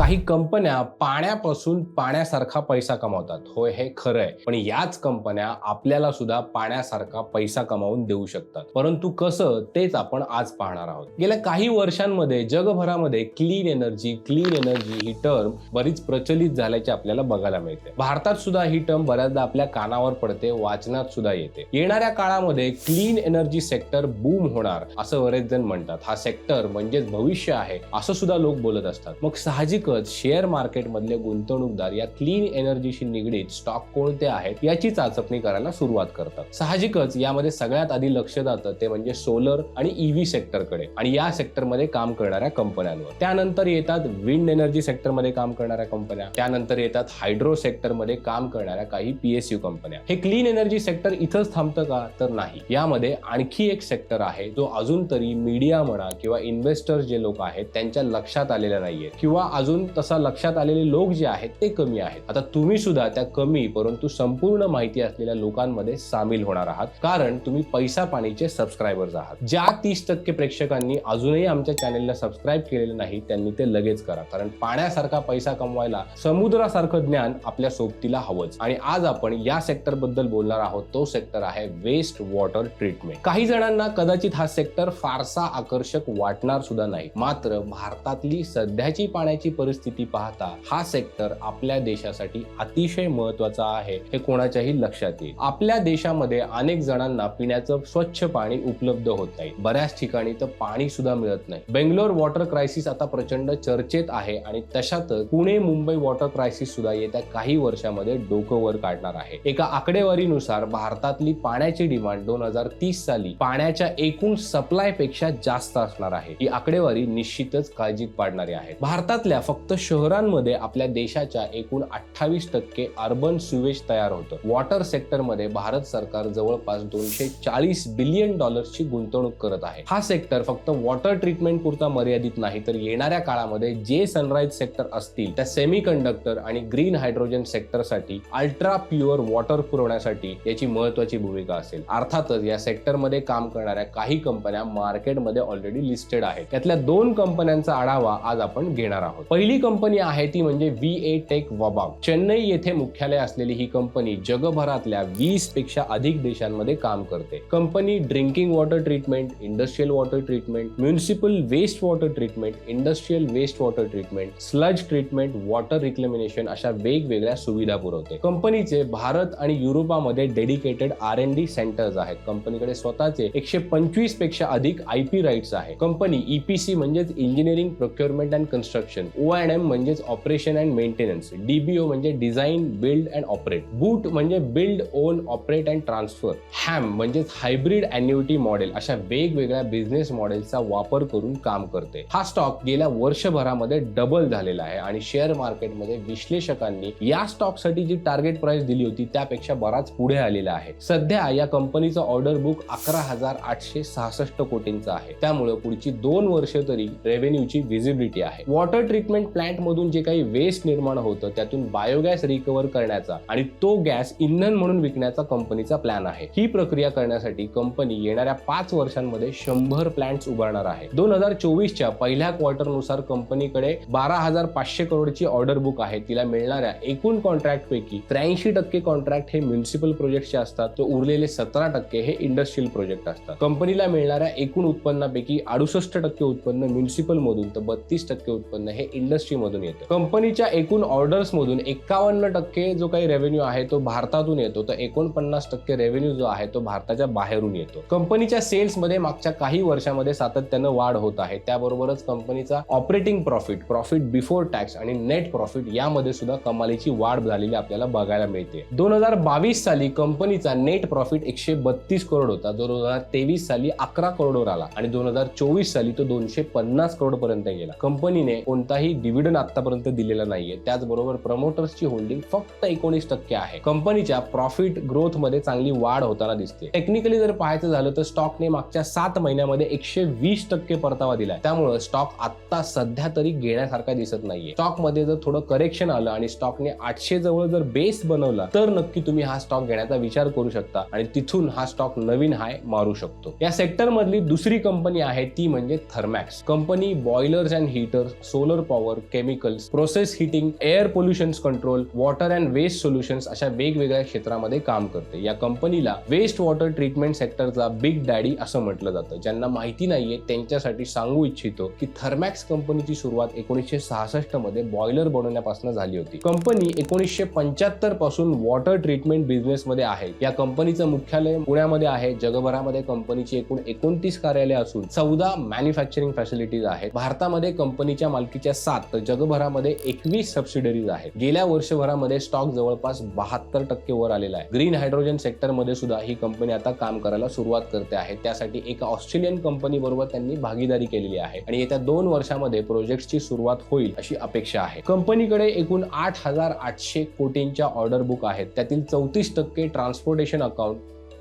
काही कंपन्या पाण्यापासून पाण्यासारखा पैसा कमावतात. होय हे खरं आहे पण याच कंपन्या आपल्याला सुद्धा पाण्यासारखा पैसा कमावून देऊ शकतात. परंतु कसं तेच आपण आज पाहणार आहोत. गेल्या काही वर्षांमध्ये जगभरामध्ये क्लीन एनर्जी क्लीन एनर्जी ही टर्म बरीच प्रचलित झाल्याचे आपल्याला बघायला मिळते. भारतात सुद्धा ही टर्म बऱ्याचदा आपल्या कानावर पडते वाचनात सुद्धा येते. येणाऱ्या काळामध्ये क्लीन एनर्जी सेक्टर बूम होणार असं बरेच जण म्हणतात. हा सेक्टर म्हणजेच भविष्य आहे असं सुद्धा लोक बोलत असतात. मग साहजिक साहजिकच शेअर मार्केटमधले गुंतवणूकदार या क्लीन एनर्जीशी निगडीत स्टॉक कोणते आहेत याची चाचपणी करायला सुरुवात करतात. साहजिकच यामध्ये सगळ्यात आधी लक्ष जातं ते म्हणजे सोलर आणि ईव्ही सेक्टरकडे आणि या सेक्टरमध्ये काम करणाऱ्या कंपन्यांवर. त्यानंतर येतात विंड एनर्जी सेक्टरमध्ये काम करणाऱ्या कंपन्या. त्यानंतर येतात हायड्रो सेक्टरमध्ये काम करणाऱ्या काही पीएसयू कंपन्या. हे क्लीन एनर्जी सेक्टर इथंच थांबतं का? तर नाही. यामध्ये आणखी एक सेक्टर आहे जो अजून तरी मीडिया म्हणा किंवा इन्व्हेस्टर्स जे लोक आहेत त्यांच्या लक्षात आलेला नाहीये किंवा अजून तसा लक्षात आलेले लोक जे आहेत ते कमी आहेत. आता तुम्ही सुद्धा त्या कमी परंतु संपूर्ण माहिती असलेल्या लोकांमध्ये सामील होणार आहात. कारण तुम्ही पैसा पाणीचे सबस्क्रायबर्स आहात. ज्या तीस टक्के प्रेक्षकांनी अजूनही आमच्या चॅनेलला सबस्क्राईब केलेलं नाही त्यांनी ते लगेच करा. कारण पाण्यासारखा पैसा कमवायला समुद्रासारखं ज्ञान आपल्या सोबतीला हवंच. आणि आज आपण या सेक्टरबद्दल बोलणार आहोत. तो सेक्टर आहे वेस्ट वॉटर ट्रीटमेंट काही जणांना कदाचित हा सेक्टर फारसा आकर्षक वाटणार सुद्धा नाही. मात्र भारतातली सध्याची पाण्याची परिस्थिती पाहता हा सेक्टर आपल्या देशासाठी अतिशय महत्त्वाचा आहे हे कोणाच्याही लक्षात येईल. आपल्या देशामध्ये अनेक जणांना पिण्याचं स्वच्छ पाणी उपलब्ध होत नाही. बऱ्याच ठिकाणी तर पाणी सुद्धा मिळत नाही. बेंगलोर वॉटर क्रायसिस आता प्रचंड चर्चेत आहे आणि तशातच पुणे मुंबई वॉटर क्रायसिस सुद्धा येत्या काही वर्षामध्ये डोकं वर काढणार आहे. एका आकडेवारीनुसार भारतातली पाण्याची डिमांड दोन हजार तीस साली पाण्याच्या एकूण सप्लायपेक्षा जास्त असणार आहे. ही आकडेवारी निश्चितच काळजीत पाडणारी आहे. भारतातल्या फक्त शहरांमध्ये आपल्या देशाच्या एकूण अठ्ठावीस टक्के अर्बन सुवेज तयार होतं. वॉटर सेक्टरमध्ये भारत सरकार जवळपास दोनशे चाळीस बिलियन डॉलर्सची गुंतवणूक करत आहे. हा सेक्टर फक्त वॉटर ट्रीटमेंट पुरता मर्यादित नाही तर येणाऱ्या काळामध्ये जे सनराईज सेक्टर असतील त्या सेमी कंडक्टर आणि ग्रीन हायड्रोजन सेक्टरसाठी अल्ट्रा प्युअर वॉटर पुरवण्यासाठी याची महत्वाची भूमिका असेल. अर्थातच या सेक्टरमध्ये काम करणाऱ्या काही कंपन्या मार्केटमध्ये ऑलरेडी लिस्टेड आहेत. त्यातल्या दोन कंपन्यांचा आढावा आज आपण घेणार आहोत. पहिली कंपनी आहे ती म्हणजे V A Tech Wabag Chennai येथे मुख्यालय असलेली ही कंपनी जगभरातल्या वीसपेक्षा अधिक देशांमध्ये काम करते. Company drinking water treatment industrial water treatment municipal waste water treatment industrial waste water treatment sludge treatment water reclamation अशा वेगवेगळ्या सुविधा पुरवते. कंपनीचे भारत आणि युरोपामध्ये dedicated R N D centres आहेत. कंपनीकडे स्वतःचे एकशे पंचवीसपेक्षा अधिक आय पी राईट्स आहे. कंपनी ईपीसी म्हणजेच engineering procurement and construction O and M म्हणजेच ऑपरेशन अँड मेंटेनन्स डीबीओ म्हणजे design build and operate BOOT म्हणजे build own operate and transfer HAM म्हणजेच हायब्रिड अॅन्युटी मॉडेल अशा वेगवेगळ्या बिझनेस मॉडेलचा वापर करून काम करते. हा स्टॉक गेल्या वर्षभरामध्ये डबल झालेला आहे आणि शेअर मार्केटमध्ये विश्लेषकांनी या स्टॉकसाठी जी टार्गेट प्राइस दिली होती त्यापेक्षा बराच पुढे आलेला आहे. सध्या या कंपनीचा ऑर्डर बुक अकरा हजार आठशे सहासष्ट कोटींचा आहे. त्यामुळे पुढची दोन वर्ष तरी रेव्हेन्यूची व्हिजिबिलिटी आहे. वॉटर ट्रीटमेंट ट्रीटमेंट मधून जे काही वेस्ट निर्माण होतं त्यातून बायोगॅस रिकव्हर करण्याचा आणि तो गॅस इंधन म्हणून विकण्याचा कंपनीचा प्लॅन आहे. ही प्रक्रिया करण्यासाठी कंपनी येणाऱ्या पाच वर्षांमध्ये शंभर प्लांट्स उभारणार आहे. दोन हजार चोवीसच्या पहिल्या क्वार्टरनुसार कंपनीकडे बारा हजार पाचशे करोडची ऑर्डर बुक आहे. तिला मिळणाऱ्या एकूण कॉन्ट्रॅक्ट पैकी त्र्याऐंशी टक्के कॉन्ट्रॅक्ट हे म्युन्सिपल प्रोजेक्टचे असतात. तर उरलेले सतरा टक्के हे इंडस्ट्रियल प्रोजेक्ट असतात. कंपनीला मिळणाऱ्या एकूण उत्पन्नापैकी अडुसष्ट टक्के उत्पन्न म्युन्सिपल मधून तर बत्तीस टक्के उत्पन्न हे इंडस्ट्रीमधून येतो. कंपनीच्या एकूण ऑर्डर्स मधून एकावन्न टक्के जो काही रेव्हेन्यू आहे तो भारतातून येतो. तर एकोणपन्नास टक्के रेव्हेन्यू जो आहे तो भारताच्या बाहेरून येतो. कंपनीच्या सेल्समध्ये मागच्या काही वर्षामध्ये सातत्यानं वाढ होत आहे. त्याबरोबरच कंपनीचा operating profit profit before tax आणि नेट प्रॉफिट यामध्ये सुद्धा कमालीची वाढ झालेली आपल्याला बघायला मिळते. दोन हजार बावीस साली कंपनीचा नेट प्रॉफिट एकशे बत्तीस करोड होता. जो दोन हजार तेवीस साली अकरा करोडवर आला. आणि दोन हजार चोवीस साली तो दोनशे पन्नास करोड पर्यंत गेला. कंपनीने कोणताही डिव्हिडंड आतापर्यंत दिलेला नाहीये. त्याचबरोबर प्रमोटर्सची होल्डिंग फक्त एकोणीस टक्के आहे. कंपनीच्या प्रॉफिट ग्रोथमध्ये चांगली वाढ होताना दिसते. टेक्निकली जर पाहायचं झालं तर स्टॉकने मागच्या सात महिन्यामध्ये एकशे वीस टक्के परतावा दिलाय. त्यामुळे स्टॉक आता सध्या तरी घेण्यासारखा दिसत नाहीये. स्टॉकमध्ये जर थोडं करेक्शन आलं आणि स्टॉकने आठशे जवळ जर बेस बनवला तर नक्की तुम्ही हा स्टॉक घेण्याचा विचार करू शकता आणि तिथून हा स्टॉक नवीन हाय मारू शकतो. या सेक्टर मधली दुसरी कंपनी आहे ती म्हणजे Thermax company boilers and heaters solar power power chemicals process heating air pollution control water and waste solutions अशा वेगवेगळ्या क्षेत्रामध्ये काम करते. या कंपनीला वेस्ट वॉटर ट्रीटमेंट सेक्टरचा बिग डॅडी असं म्हटलं जातं. ज्यांना माहिती नाहीये त्यांच्यासाठी सांगू इच्छितो की थर्मॅक्स कंपनीची सुरुवात एकोणीसशे सहासष्टमध्ये बॉयलर बनवण्यापासून झाली होती. कंपनी एकोणीसशे पंच्याहत्तरपासून वॉटर ट्रीटमेंट बिझनेस मध्ये आहे. या कंपनीचं मुख्यालय पुण्यामध्ये आहे. जगभरामध्ये कंपनीची एकूण एकोणतीस कार्यालय असून चौदा मॅन्युफॅक्चरिंग फॅसिलिटीज आहेत. भारतामध्ये कंपनीच्या मालकीच्या सात तर जगभरामध्ये एकवीस सबसिडरीज आहेत. गेल्या वर्षभरामध्ये स्टॉक जवळपास बहात्तर टक्के वर आलेला आहे. ग्रीन हायड्रोजन सेक्टरमध्ये सुद्धा ही कंपनी आता काम करायला सुरुवात करते आहे. त्यासाठी एका ऑस्ट्रेलियन कंपनी बरोबर त्यांनी भागीदारी केलेली आहे. आणि येत्या दोन वर्षामध्ये प्रोजेक्टची सुरुवात होईल अशी अपेक्षा आहे. कंपनीकडे एकूण आठ हजार आठशे कोटींच्या ऑर्डर बुक आहेत. त्यातील चौतीस टक्के ट्रान्सपोर्टेशन अकाउंट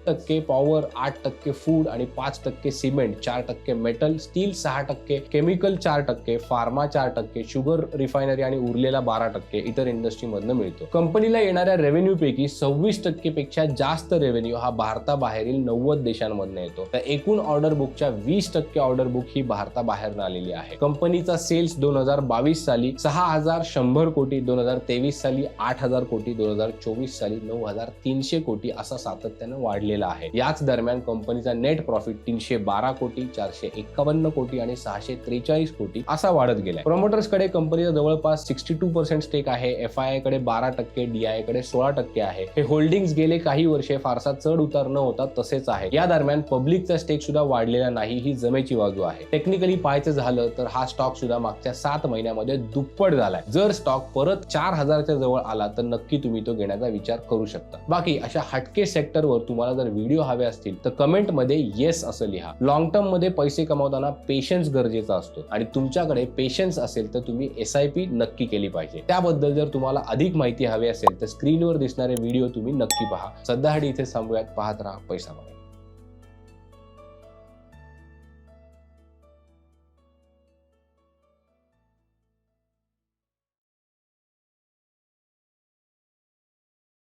टक्के पॉवर आठ टक्के फूड आणि पाच टक्के सिमेंट चार टक्के मेटल स्टील सहा टक्के केमिकल चार टक्के फार्मा चार टक्के शुगर रिफायनरी आणि उरलेला बारा टक्के इतर इंडस्ट्रीमधनं मिळतो. कंपनीला येणाऱ्या रेव्हेन्यू पैकी सव्वीस टक्के पेक्षा जास्त रेव्हेन्यू हा भारताबाहेरील नव्वद देशांमधनं येतो. तर एकूण ऑर्डर बुकच्या वीस टक्के ऑर्डर बुक ही भारताबाहेर आलेली आहे. कंपनीचा सेल्स दोन हजार बावीस साली सहा हजार शंभर कोटी दोन हजार तेवीस साली आठ हजार कोटी दोन हजार चोवीस साली नऊ हजार तीनशे कोटी असा सातत्यानं वाढलेला आहे. याच दरम्यान कंपनीचा नेट प्रॉफिट तीनशे बारा कोटी चारशे एक्कावन्न कोटी आणि सहाशे त्रेचाळीस कोटी असा वाढत गेला प्रमोटर्सकडे कंपनीचा जवळपास सिक्स्टी टू पर्सेंट स्टेक आहे. एफ आयकडे बारा टक्के डीआयकडे सोळा टक्के आहे. हे होल्डिंग्स गेले काही वर्षे फारसा चढ उतार न होता तसेच आहे. या दरम्यान पब्लिकचा स्टेक सुद्धा वाढलेला नाही ही जमेची बाजू आहे. टेक्निकली पाहायचं झालं तर हा स्टॉक सुद्धा मागच्या सात महिन्यामध्ये दुप्पट झालाय. जर स्टॉक परत चार हजारच्या जवळ आला तर नक्की तुम्ही तो घेण्याचा विचार करू शकता. बाकी अशा हटके सेक्टरवर तुम्हाला जर व्हिडिओ हवे असतील तर कमेंटमध्ये येस असं लिहा. लॉंग टर्ममध्ये पैसे कमावताना पेशन्स गरजेचा असतो. आणि तुमच्याकडे पेशन्स असेल तर तुम्ही एस आय पी नक्की केली पाहिजे. त्याबद्दल जर तुम्हाला अधिक माहिती हवी असेल तर स्क्रीनवर दिसणारे व्हिडिओ तुम्ही नक्की पहा. सध्या इथे थांबूयात पाहत राहा पैसा